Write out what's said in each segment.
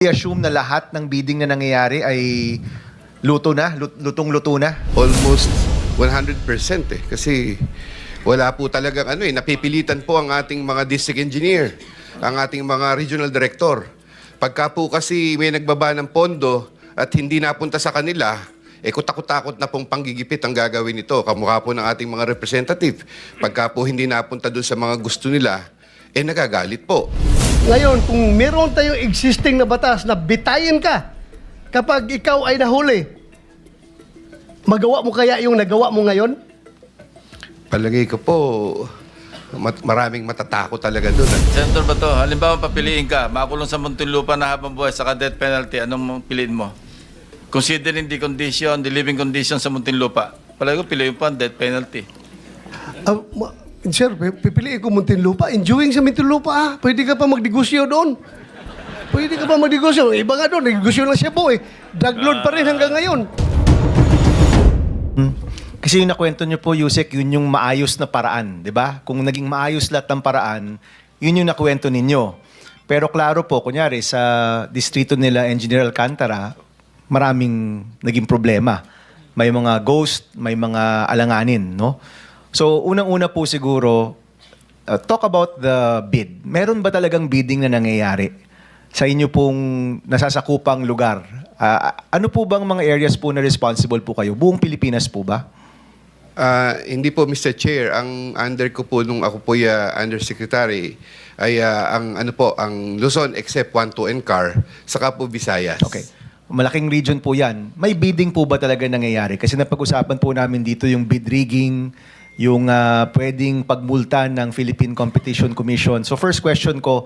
I-assume na lahat ng bidding na nangyayari ay luto na, lut- lutong-luto na. almost 100% eh. Kasi wala po talagang ano eh, napipilitan po ang ating mga district engineer, ang ating mga regional director. Pagka po kasi may nagbaba ng pondo at hindi napunta sa kanila, eh kutakot-takot na pong panggigipit ang gagawin nito. Kamukha po ng ating mga representative. Pagka po hindi napunta doon sa mga gusto nila, eh nagagalit po. Ngayon, kung meron tayong existing na batas na bitayin ka kapag ikaw ay nahuli, magawa mo kaya yung nagawa mo ngayon? Palagay ko po, mat- maraming matatakot talaga doon. ah. Senator Bato, halimbawa papiliin ka, makulong sa Muntinlupa na habang buhay sa death penalty, anong piliin mo? Considering the condition, the living condition sa Muntinlupa, palagi ko piliin pa ang death penalty. Ah, ma- sir, pi- pipiliin ko Muntinlupa. Enjoying sa Muntinlupa ah. Pwede ka pa magdegosyo doon. Pwede ka pa magdegosyo. Iba nga doon, negosyo lang siya po eh. Drug lord pa rin hanggang ngayon. Kasi yung nakwento niyo po, Yusek, yun yung maayos na paraan, di ba? Kung naging maayos lahat ng paraan, yun yung nakwento ninyo. Pero klaro po, kunyari, sa distrito nila Engineer Alcantara, maraming naging problema. May mga ghost, may mga alanganin, no? So, unang-una po siguro, uh, talk about the bid. Meron ba talagang bidding na nangyayari sa inyo pong nasasakupang lugar? Ah, ano po bang mga areas po na responsible po kayo? Buong Pilipinas po ba? Ah, hindi po Mr. Chair, ang under ko po nung ako po ya undersecretary ay ah, ang ano po, ang Luzon except 1 2 NCAR, saka po Visayas. Okay. Malaking region po yan. May bidding po ba talaga nangyayari? Kasi napag-usapan po namin dito yung bid rigging, yung ah, pwedeng pagmulta ng Philippine Competition Commission. So first question ko,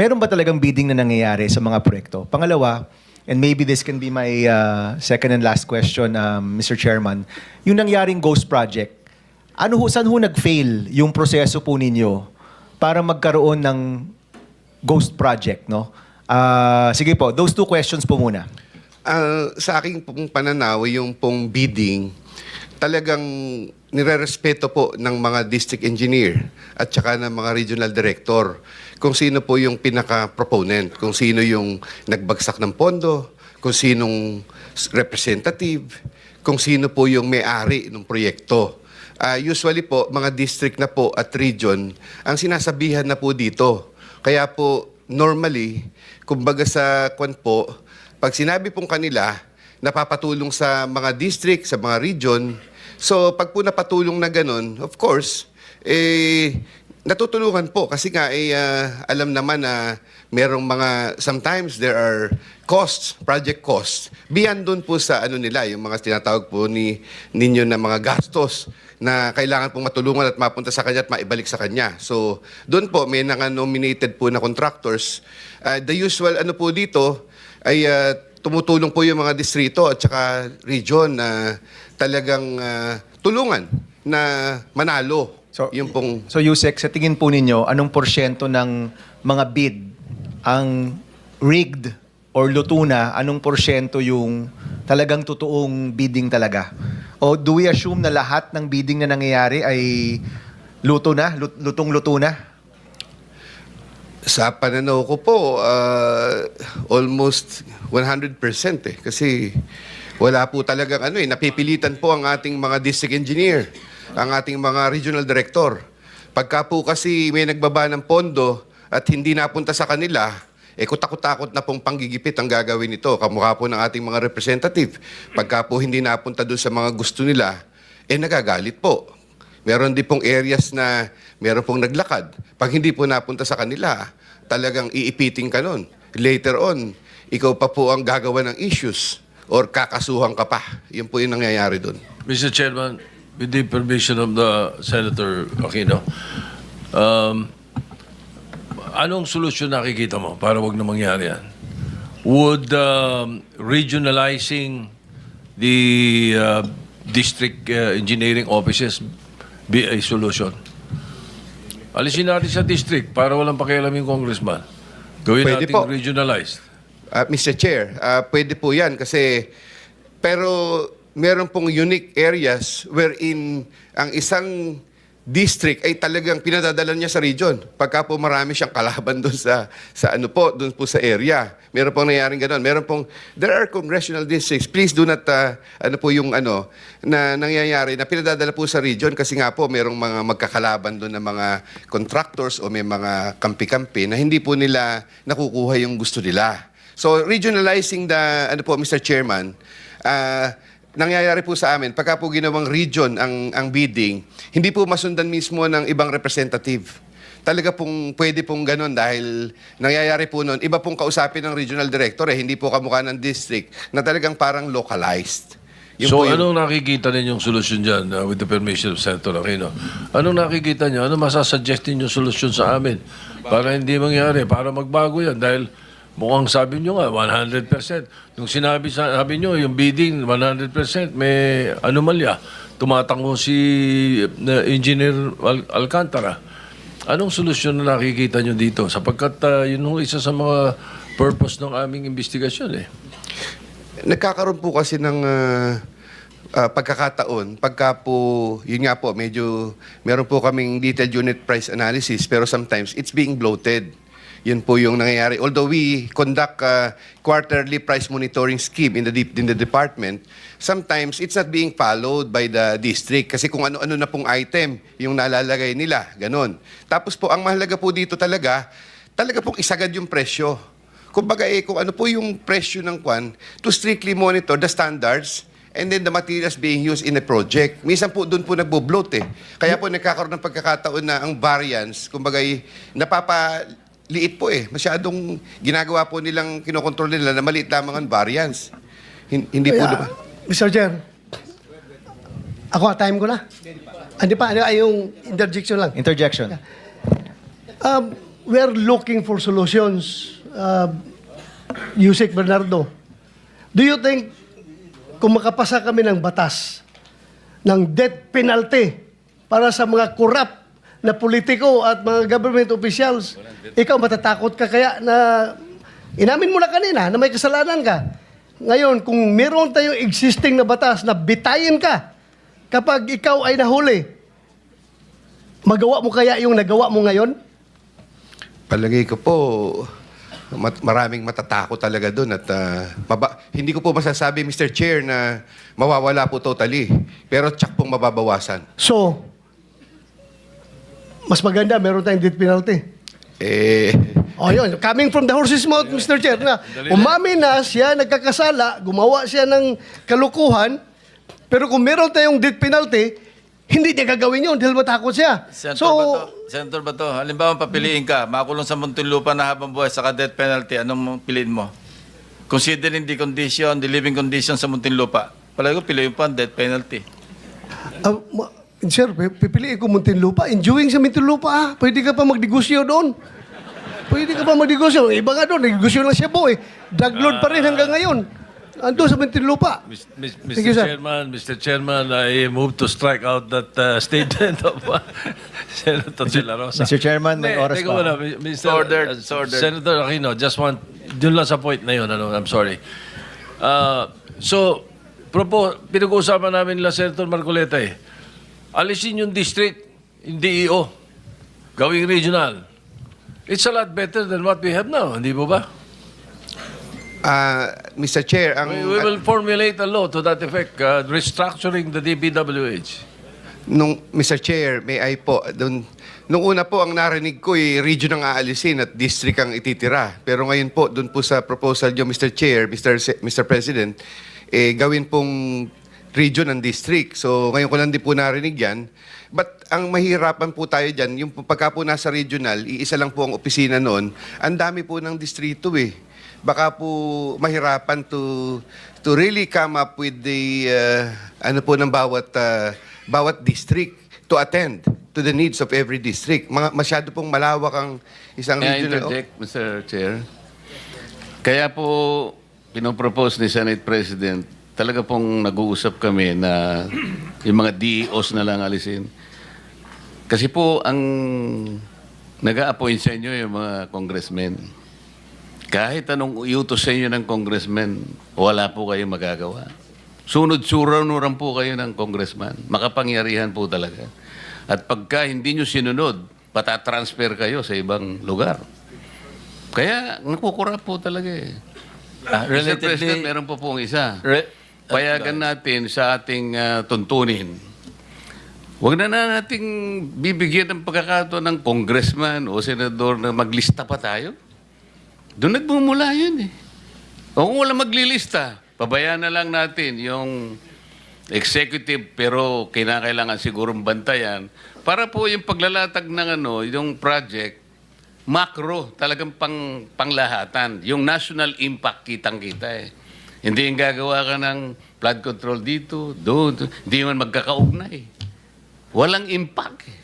meron ba talagang bidding na nangyayari sa mga proyekto? Pangalawa, and maybe this can be my ah, second and last question, um, Mr. Chairman, yung nangyaring ghost project, ano ho, saan ho nag-fail yung proseso po ninyo para magkaroon ng ghost project, no? Ah, sige po, those two questions po muna. Ah, sa aking pong pananaw, yung pong bidding, talagang nirerespeto po ng mga district engineer at saka ng mga regional director kung sino po yung pinaka-proponent, kung sino yung nagbagsak ng pondo, kung sinong representative, kung sino po yung may-ari ng proyekto. Ah, usually po, mga district na po at region, ang sinasabihan na po dito. Kaya po, normally, kumbaga sa kwan po, pag sinabi pong kanila, napapatulong sa mga district, sa mga region, so pag po napatulong na ganun, of course, eh, natutulungan po kasi nga eh, ah, alam naman na merong mga sometimes there are costs, project costs beyond doon po sa ano nila yung mga tinatawag po ni ninyo na mga gastos na kailangan pong matulungan at mapunta sa kanya at maibalik sa kanya. So, doon po may naka-nominated po na contractors. Ah, the usual ano po dito ay ah, tumutulong po yung mga distrito at saka region na talagang ah, tulungan na manalo. So, yung pong So Yusek, sa tingin po ninyo, anong porsyento ng mga bid ang rigged or luto na, anong porsyento yung talagang totoong bidding talaga? O do we assume na lahat ng bidding na nangyayari ay luto na, lut- lutong-luto na? Sa pananaw ko po, ah, almost 100% eh. Kasi wala po talagang ano eh, napipilitan po ang ating mga district engineer, ang ating mga regional director. Pagka po kasi may nagbaba ng pondo at hindi napunta sa kanila, eh kutakot-takot na pong panggigipit ang gagawin nito. Kamukha po ng ating mga representative. Pagka po hindi napunta doon sa mga gusto nila, eh nagagalit po. Meron din pong areas na meron pong naglakad. Pag hindi po napunta sa kanila, talagang iipiting ka nun. Later on, ikaw pa po ang gagawa ng issues or kakasuhan ka pa. Yun po yung nangyayari doon. Mr. Chairman, with the permission of the Senator Aquino, um, anong solusyon nakikita mo para wag na mangyari yan? Would um, regionalizing the uh, district uh, engineering offices be a solution? Alisin natin sa district para walang pakialam yung congressman. Gawin Pwede natin po. regionalized. Ah, Mr. Chair, ah, pwede po yan kasi pero meron pong unique areas wherein ang isang district ay talagang pinadadala niya sa region. Pagka po marami siyang kalaban doon sa sa ano po, doon po sa area. Meron pong nangyaring ganoon. Meron pong there are congressional districts. Please do not uh, ano po yung ano na nangyayari na pinadadala po sa region kasi nga po merong mga magkakalaban doon ng mga contractors o may mga kampi-kampi na hindi po nila nakukuha yung gusto nila. So regionalizing the ano po Mr. Chairman, ah nangyayari po sa amin, pagka po ginawang region ang, ang bidding, hindi po masundan mismo ng ibang representative. Talaga pong pwede pong ganun dahil nangyayari po noon, iba pong kausapin ng regional director eh, hindi po kamukha ng district na talagang parang localized. Yun so po yung- anong nakikita ninyong solusyon dyan uh, with the permission of Senator Aquino? Anong nakikita niyo? Ano masasuggest ninyong solusyon sa amin? Para hindi mangyari, para magbago yan. Dahil mukhang sabi niyo nga, 100%. Nung sinabi sa, sabi niyo, yung bidding, 100%, may anomalya. Tumatango si uh, Engineer Al- Alcantara. Anong solusyon na nakikita niyo dito? Sapagkat uh, yun ho isa sa mga purpose ng aming investigasyon eh. Nagkakaroon po kasi ng ah, ah, pagkakataon, pagka po, yun nga po, medyo, meron po kaming detailed unit price analysis, pero sometimes it's being bloated. Yun po yung nangyayari. Although we conduct a quarterly price monitoring scheme in the, in the department, sometimes it's not being followed by the district kasi kung ano-ano na pong item yung nalalagay nila, ganun. Tapos po, ang mahalaga po dito talaga, talaga pong isagad yung presyo. Kumbaga eh, kung ano po yung presyo ng kwan, to strictly monitor the standards and then the materials being used in a project. Minsan po doon po nagbo-bloat eh. Kaya po nagkakaroon ng pagkakataon na ang variance, kumbaga eh, napapaliit po eh. Masyadong ginagawa po nilang kinokontrol nila na maliit lamang ang variance. Hin- Hindi po, Kaya, diba? Mr. Chair, ako, time ko na. Hindi pa, ay yung interjection lang. Interjection. Um, we're looking for solutions. Uh, Yusek Bernardo, do you think kung makapasa kami ng batas ng death penalty para sa mga corrupt na politiko at mga government officials, ikaw matatakot ka kaya na inamin mo na kanina na may kasalanan ka. Ngayon, kung meron tayong existing na batas na bitayin ka kapag ikaw ay nahuli, magawa mo kaya yung nagawa mo ngayon? Palagay ko po, mat- maraming matatakot talaga doon at ah, maba- hindi ko po masasabi, Mr. Chair, na mawawala po totally. Pero tsak pong mababawasan. So, mas maganda, meron tayong death penalty. Eh, O yun, coming from the horse's mouth, Mr. Chair, na umamin na siya, nagkakasala, gumawa siya ng kalukuhan, pero kung meron tayong death penalty, hindi niya gagawin yun dahil matakot siya. Senator So, Bato, Senator Bato, halimbawa papiliin ka, makulong sa Muntinlupa na habang buhay sa death penalty, anong piliin mo? Considering the condition, the living condition sa Muntinlupa, palagi ko piliin pa ang death penalty. ah, ma- sir, pi- pipiliin ko Muntinlupa. Enjoying sa Muntinlupa, ah. Pwede ka pa magdegosyo doon. Pwede ka pa magdegosyo. Iba nga doon, negosyo lang siya po eh. Drug lord pa rin hanggang ngayon. Ando sa Muntinlupa. Mis- mis- Thank Mr. you, sir. Chairman, Mr. Chairman, I move to strike out that uh, statement of uh, Senator De La Rosa. Mr. Chairman, may oras teka pa. muna, Mi- Mr. It's ordered, uh, it's ordered. Senator Aquino, just want, dun lang sa point na yun, ano, I'm sorry. Uh, so, propo, pinag-uusapan namin nila Senator Marcoleta eh. Alisin yung district, yung DEO, gawing regional. It's a lot better than what we have now, hindi po ba? ah, Mr. Chair, ang... We, we will formulate a law to that effect, uh, restructuring the DPWH. Nung, Mr. Chair, may I po, dun, nung una po ang narinig ko, eh, region ang aalisin at district ang ititira. Pero ngayon po, dun po sa proposal nyo, Mr. Chair, Mr. Se- Mr. President, eh, gawin pong region ang district. So, ngayon ko lang din po narinig yan. But ang mahirapan po tayo dyan, yung pagka po nasa regional, iisa lang po ang opisina noon, ang dami po ng distrito eh. Baka po mahirapan to to really come up with the uh, ano po ng bawat uh, bawat district to attend to the needs of every district. Mga, masyado pong malawak ang isang May I regional. interject, Mr. Chair? Kaya po, pinopropose ni Senate President, talaga pong nag-uusap kami na yung mga DEOs na lang alisin. Kasi po, ang nag-a-appoint sa inyo yung mga congressmen. Kahit anong iutos sa inyo ng congressman, wala po kayo magagawa. Sunod-suranuran po kayo ng congressman. Makapangyarihan po talaga. At pagka hindi nyo sinunod, patatransfer kayo sa ibang lugar. Kaya nakukura po talaga eh. Ah, Mr. President, meron pa pong isa. Re- Payagan natin sa ating ah, tuntunin. Huwag na na nating bibigyan ng pagkakataon ng congressman o senador na maglista pa tayo. Doon nagmumula yun eh. O kung wala maglilista, pabayaan na lang natin yung executive pero kinakailangan sigurong bantayan para po yung paglalatag ng ano, yung project, macro, talagang pang, panglahatan. Yung national impact kitang-kita eh. Hindi yung gagawa ka ng flood control dito, doon, hindi man magkakaugnay. Walang impact eh.